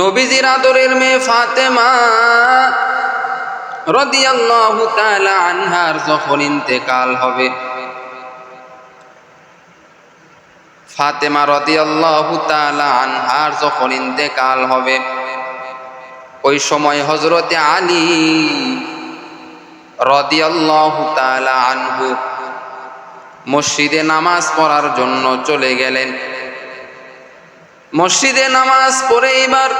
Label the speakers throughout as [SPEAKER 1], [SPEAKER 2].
[SPEAKER 1] নবীজির আদরের মেয়ে ফাতেমা রদিয়াল্লাহু তাআলা আনহার যখন ইন্তেকাল হবে। ফাতেমা রদিয়াল্লাহু তাআলা আনহার যখন ইন্তেকাল হবে, ওই সময় হজরতে আলী রদিয়াল্লাহু তাআলা আনহু মসজিদে নামাজ পড়ার জন্য চলে গেলেন। মসজিদে নামাজ পড়ে এবার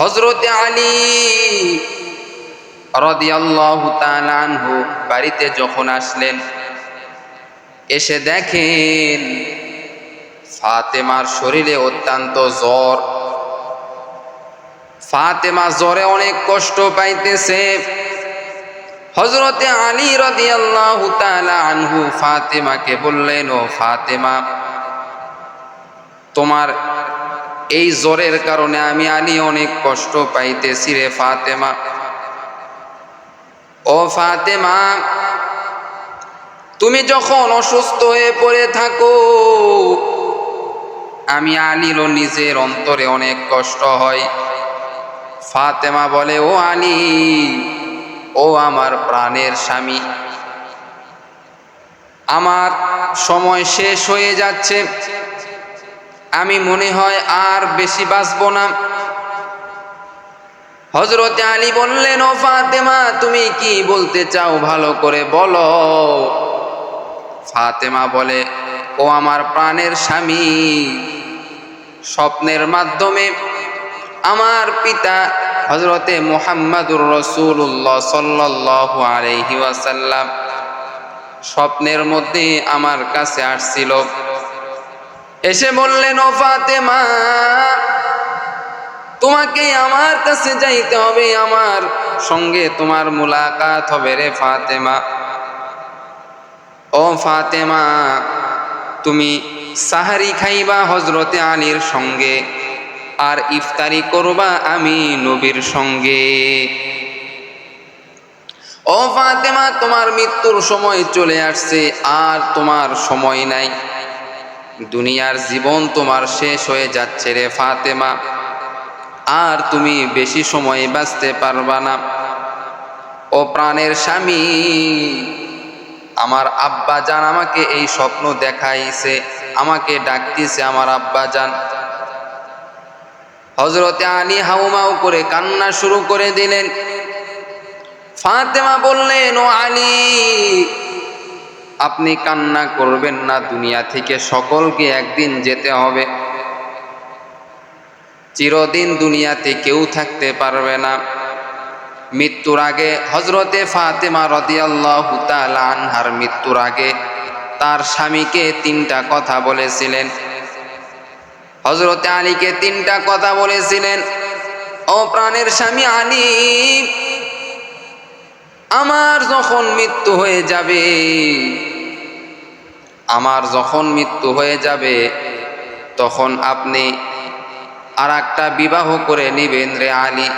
[SPEAKER 1] হজরতে আলী রদিয়াল্লাহু বাড়িতে যখন আসলেন, এসে দেখেন ফাতেমার শরীরে অত্যন্ত জ্বর। ফাতেমা জ্বরে অনেক কষ্ট পাইতেছে। হজরতে আলী রদিয়াল্লাহু আনহু ফাতেমাকে বললেন, ও ফাতেমা তোমার এই জ্বরের কারণে আমি আলী অনেক কষ্ট পাইতেছি রে ফাতেমা। ও ফাতেমা, তুমি যখন অসুস্থ হয়ে পড়ে থাকো, আমি আলীরও নিজের অন্তরে অনেক কষ্ট হয়। ফাতেমা বলে, ও আলী, ও আমার প্রাণের স্বামী। আমার সময় শেষ হয়ে যাচ্ছে আমি মনে হয় আর বেশি বাঁচব না। হজরতে আলী বললেন, ও ফাতেমা, তুমি কি বলতে চাও? ভালো করে বলো। ফাতেমা বলে, ও আমার প্রাণের স্বামী। স্বপ্নের মাধ্যমে আমার পিতা হজরতে মোহাম্মদুর রসুল্লাহ সাল্লাহ আলহি ওয়াসাল্লাম স্বপ্নের মধ্যে আমার কাছে আসছিল। এসে বললেন, ও ফাতেমা, তোমাকে আমার কাছে যাইতে হবে, আমার সঙ্গে তোমার মুলাকাত হবে রে ফাতেমা। ও ফাতেমা, তুমি সাহারি খাইবা হজরতে আলীর সঙ্গে, আর ইফতারি করবা আমি নবীর সঙ্গে। ও ফাতেমা, তোমার মৃত্যুর সময় চলে আসছে, আর তোমার সময় নাই। দুনিয়ার জীবন তোমার শেষ হয়ে যাচ্ছে রে ফাতেমা। আর তুমি বেশি সময় বাঁচতে পারবা না। ও প্রাণের স্বামী, আমার আব্বা জান আমাকে এই স্বপ্ন দেখাইছে, আমাকে ডাকতেছে আমার আব্বা জান হজরতে আলী হাউমাউ করে কান্না শুরু করে দিলেন। ফাতেমা বললেন, ও আলী আপনি কান্না করবেন না, দুনিয়া থেকে সকলকে একদিন যেতে হবে। চিরদিন দুনিয়াতে কেউ থাকতে পারবে না। মৃত্যুর আগে হজরতে ফাতেমা রদিয়াল্লাহ আনহার মৃত্যুর আগে তার স্বামীকে তিনটা কথা বলেছিলেন। হজরতে আলীকে তিনটা কথা বলেছিলেন, ও প্রাণের স্বামী আলী, আমার যখন মৃত্যু হয়ে যাবে আমার যখন মৃত্যু হয়ে যাবে, তখন আপনি আর একটা বিবাহ করে নিবেন রে আলী।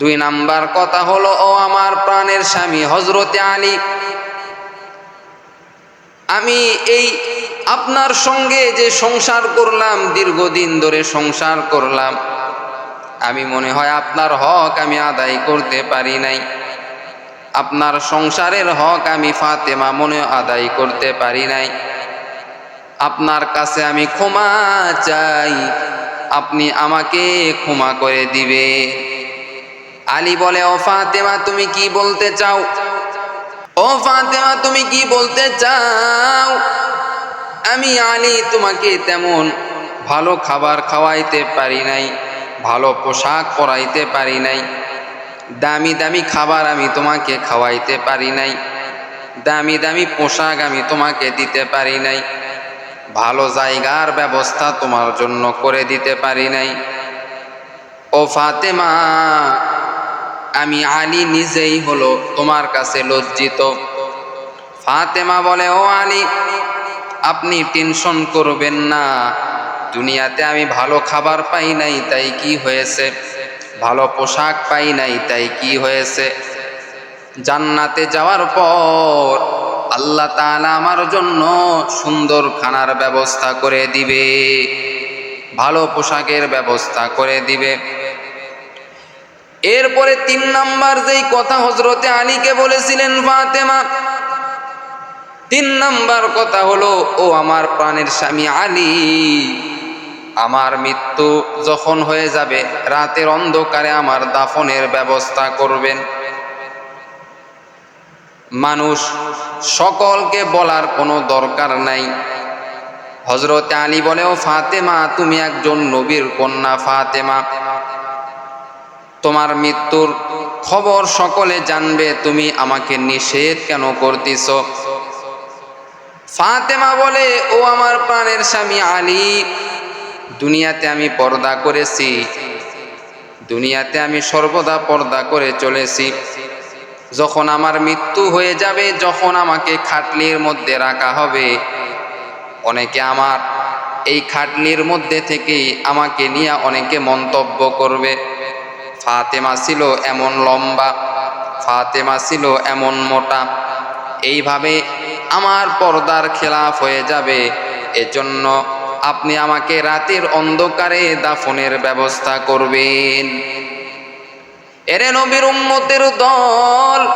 [SPEAKER 1] দুই নাম্বার কথা হলো, ও আমার প্রাণের স্বামী হজরতে আলী। আমি এই আপনার সঙ্গে যে সংসার করলাম, দীর্ঘদিন ধরে সংসার করলাম, আমি মনে হয় আপনার হক আমি আদায় করতে পারি নাই। আপনার সংসারের হক আমি ফাতেমা মনে আদায় করতে পারি নাই। আপনার কাছে আমি ক্ষমা চাই, আপনি আমাকে ক্ষমা করে দিবে। আলী বলে, ও ফাতেমা, তুমি কি বলতে চাও? ও ফাতেমা, তুমি কি বলতে চাও? আমি আলী, তোমাকে তেমন ভালো খাবার খাওয়াইতে পারি নাই, ভালো পোশাক পরাইতে পারি নাই দামি দামি খাবার আমি তোমাকে খাওয়াইতে পারি নাই। দামি দামি পোশাক আমি তোমাকে দিতে পারি নাই। ভালো জায়গার ব্যবস্থা তোমার জন্য করে দিতে পারি নাই। ও ফাতেমা, আমি আলী নিজেই হলো তোমার কাছে লজ্জিত। ফাতেমা বলে, ও আলী, আপনি টেনশন করবেন না। দুনিয়াতে আমি ভালো খাবার পাই নাই, তাই কি হয়েছে? ভালো পোশাক পাই নাই, তাই কি হয়েছে? জান্নাতে যাওয়ার পর আল্লাহ তাআলা আমার জন্য সুন্দর খানার ব্যবস্থা করে দিবে, ভালো পোশাকের ব্যবস্থা করে দিবে। এরপরে তিন নাম্বার যেই কথা হজরতে আলীকে বলেছিলেন ফাতেমা, তিন নাম্বার কথা হলো, ও আমার প্রাণের স্বামী আলী আমার মৃত্যু যখন হয়ে যাবে, রাতের অন্ধকারে আমার দাফনের ব্যবস্থা করবেন। মানুষ সকলকে বলার কোনো দরকার নাই। হজরতে আলী বলেও, ফাতেমা, তুমি একজন নবীর কন্যা ফাতেমা। তোমার মৃত্যুর খবর সকলে জানবে, তুমি আমাকে নিষেধ কেন করতেছ? ফাতেমা বলে, ও আমার প্রাণের স্বামী আলী দুনিয়াতে আমি পর্দা করেছি। দুনিয়াতে আমি সর্বদা পর্দা করে চলেছি। যখন আমার মৃত্যু হয়ে যাবে, যখন আমাকে খাটলির মধ্যে রাখা হবে, অনেকে আমার এই খাটলির মধ্যে থেকেই আমাকে নিয়ে অনেকে মন্তব্য করবে। ফাতেমা ছিল এমন লম্বা, ফাতেমা ছিল এমন মোটা। এইভাবে আমার পর্দার খেলাফ হয়ে যাবে। এজন্য আপনি আমাকে রাতের অন্ধকারে দাফনের ব্যবস্থা করবেন। এরে নবীর উম্মতের দল,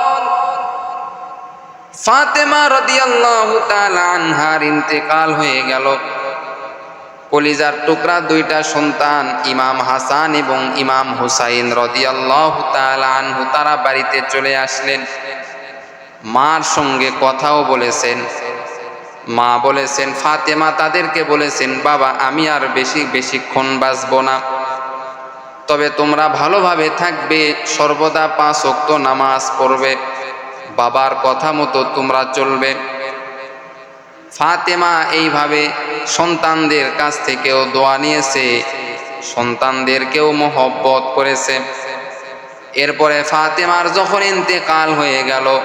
[SPEAKER 1] ফাতেমা রাদিয়াল্লাহু তাআলা আনহার ইন্তেকাল হয়ে গেল। কলিজার টুকরা দুইটা সন্তান, ইমাম হাসান এবং ইমাম হুসাইন রদিয়াল্লাহু তাআলা আনহু, তারা বাড়িতে চলে আসলেন। মার সঙ্গে কথাও বলেছেন। মা বলেছেন, ফাতেমা তাদেরকে বলেছেন, বাবা, আমি আর বেশি বেশিক্ষণ বাঁচব না। তবে তোমরা ভালোভাবে থাকবে, সর্বদা পাঁচ অক্ত নামাজ পড়বে, বাবার কথা মতো তোমরা চলবে। ফাতেমা এইভাবে সন্তানদের কাছ থেকেও দোয়া নিয়েছে, সন্তানদেরকেও মহব্বত করেছে। এরপরে ফাতেমার যখন ইন্তেকাল হয়ে গেল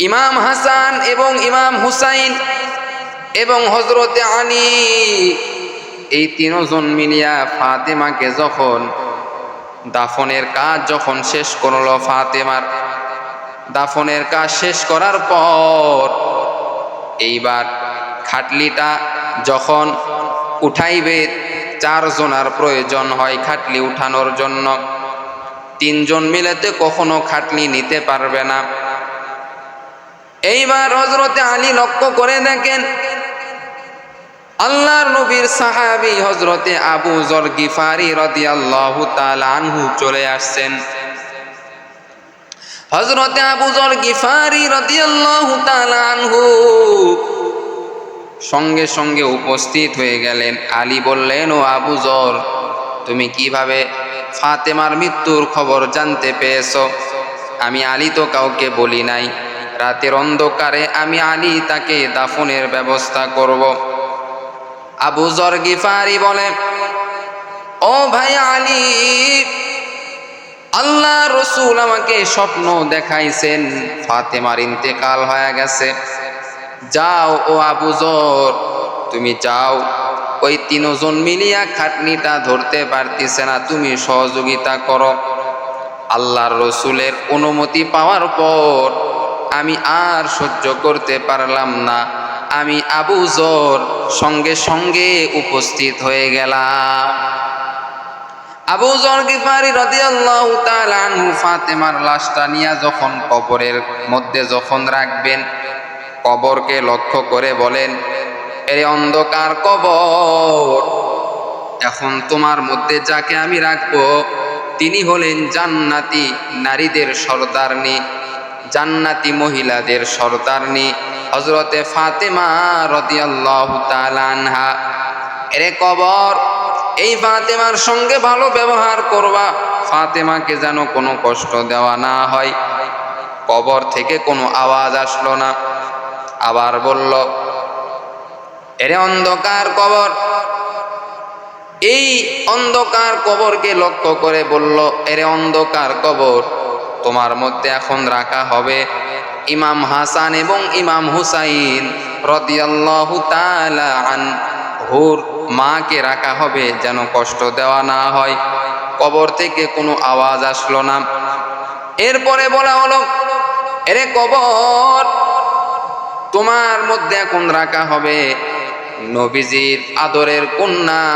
[SPEAKER 1] ইমাম হাসান এবং ইমাম হুসাইন এবং হজরতে আলী, এই তিনজন মিলিয়া ফাতেমাকে যখন দাফনের কাজ যখন শেষ করল ফাতেমার, দাফনের কাজ শেষ করার পর এইবার খাটলিটা যখন উঠাইবে, চারজনার প্রয়োজন হয় খাটলি উঠানোর জন্য। তিনজন মিলেতে কখনো খাটলি নিতে পারবে না। এইবার হজরতে আলী লক্ষ্য করে দেখেন আল্লাহর নবীর সাহাবি হজরতে আবু জর গিফারি রদি আল্লাহ আনহু চলে আসছেন। হজরতে আবু জর গিফারি রদি আল্লাহ আনহু সঙ্গে সঙ্গে উপস্থিত হয়ে গেলেন। আলী বললেন, ও আবু জর তুমি কীভাবে ফাতেমার মৃত্যুর খবর জানতে পেয়েছ? আমি আলী তো কাউকে বলি নাই। রাতের অন্ধকারে আমি আলী তাকে দাফনের ব্যবস্থা করব। আবু জর গিফারি বলে, ও ভাই আলী, আল্লাহ রসুল আমাকে স্বপ্ন দেখাইছেন, ফাতেমার ইন্তেকাল হয়ে গেছে। যাও ও আবু জর, তুমি যাও। ওই তিনজন মিলিয়া খাটনিটা ধরতে পারতিছে না, তুমি সহযোগিতা করো। আল্লাহর রসুলের অনুমতি পাওয়ার পর আমি আর সহ্য করতে পারলাম না। আমি আবু জর সঙ্গে সঙ্গে উপস্থিত হয়ে গেলাম। আবু জর গিফারি রাদিয়াল্লাহু ফাতেমার লাশটা নিয়ে যখন কবরের মধ্যে যখন রাখবেন, কবরকে লক্ষ্য করে বলেন, এর অন্ধকার কবর, এখন তোমার মধ্যে যাকে আমি রাখব, তিনি হলেন জান্নাতি নারীদের সর্দারনি। জান্নাতি মহিলাদের সর্দারনি হজরতে ফাতেমা রদিয়াল্লাহ আনহা। এরে কবর, এই ফাতেমার সঙ্গে ভালো ব্যবহার করবা। ফাতেমাকে যেন কোনো কষ্ট দেওয়া না হয়। কবর থেকে কোনো আওয়াজ আসলো না। আবার বলল, এরে অন্ধকার কবর। এই অন্ধকার কবরকে লক্ষ্য করে বলল, এরে অন্ধকার কবর। তোমার মধ্যে এখন রাখা হবে ইমাম হাসান এবং ইমাম হুসাইন হুর মাকে রাখা হবে যেন কষ্ট দেওয়া না হয়। কবর থেকে কোনো আওয়াজ আসলো না। এরপরে বলা হলো, এরে কবর, তোমার মধ্যে এখন রাখা হবে নবীজির আদরের কন্যা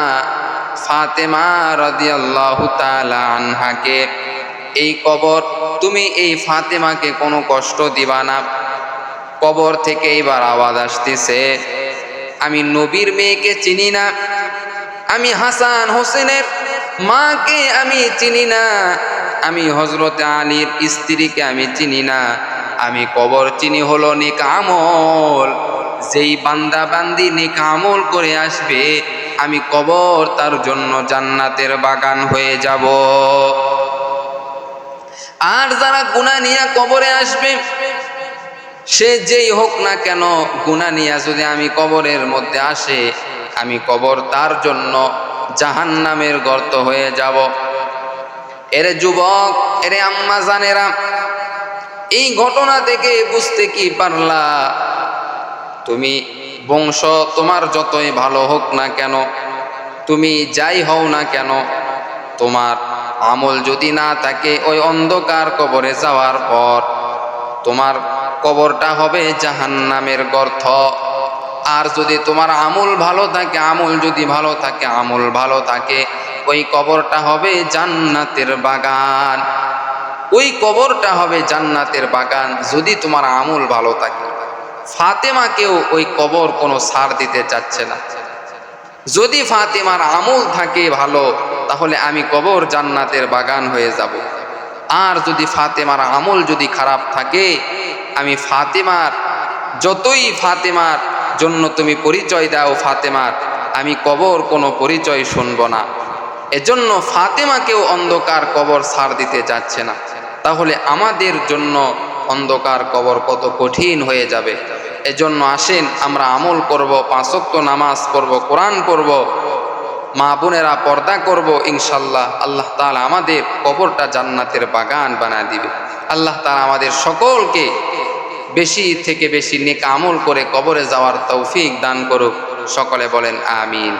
[SPEAKER 1] ফাতেমা রাদিয়াল্লাহু তাআলা আনহাকে। এই কবর তুমি এই ফাতেমাকে কোনো কষ্ট দিবা না। কবর থেকে এবার আওয়াজ আসতেছে, আমি নবীর মেয়েকে চিনি না, আমি হাসান হোসেনের মাকে আমি চিনি না, আমি হজরত আলীর স্ত্রীকে আমি চিনি না, আমি কবর চিনি হলো নিকামল যেই বান্দা বান্দি নিকামল করে আসবে, আমি কবর তার জন্য জান্নাতের বাগান হয়ে যাব। আর যারা গুণা নিয়ে কবরে আসবে, সে যেই হোক না কেন গুণা নিয়ে যদি আমি কবরের মধ্যে আসে, আমি কবর তার জন্য জাহান নামের গর্ত হয়ে যাব। এরে যুবক, এরে আম্মা জানেরা, এই ঘটনা থেকে বুঝতে কি পারলা? তুমি বংশ তোমার যতই ভালো হোক না কেন, তুমি যাই হও না কেন, তোমার আমল যদি না থাকে, ওই অন্ধকার কবরে যাওয়ার পর তোমার কবরটা হবে জাহান্নামের গর্থ আর যদি তোমার আমল ভালো থাকে, আমল যদি ভালো থাকে, আমল ভালো থাকে, ওই কবরটা হবে জান্নাতের বাগান। ওই কবরটা হবে জান্নাতের বাগান যদি তোমার আমল ভালো থাকে। ফাতেমাকেও ওই কবর কোনো সার দিতে চাচ্ছে না। যদি ফাতেমার আমল থাকে ভালো তাহলে আমি কবর জান্নাতের বাগান হয়ে যাব। আর যদি ফাতেমার আমল যদি খারাপ থাকে, আমি ফাতেমার, যতই ফাতেমার জন্য তুমি পরিচয় দাও ফাতেমার, আমি কবর কোনো পরিচয় শুনব না। এজন্য ফাতেমাকেও অন্ধকার কবর সার দিতে যাচ্ছে না। তাহলে আমাদের জন্য অন্ধকার কবর কত কঠিন হয়ে যাবে। এজন্য আসেন, আমরা আমল করব পাঁচক্ত নামাজ পড়ব, কোরআন পড়ব মা বোনেরা পর্দা করব ইনশাল্লাহ। আল্লাহ তালা আমাদের কবরটা জান্নাতের বাগান বানায় দিবে। আল্লাহ তালা আমাদের সকলকে বেশি থেকে বেশি নেক আমল করে কবরে যাওয়ার তৌফিক দান করুক। সকলে বলেন, আমিন।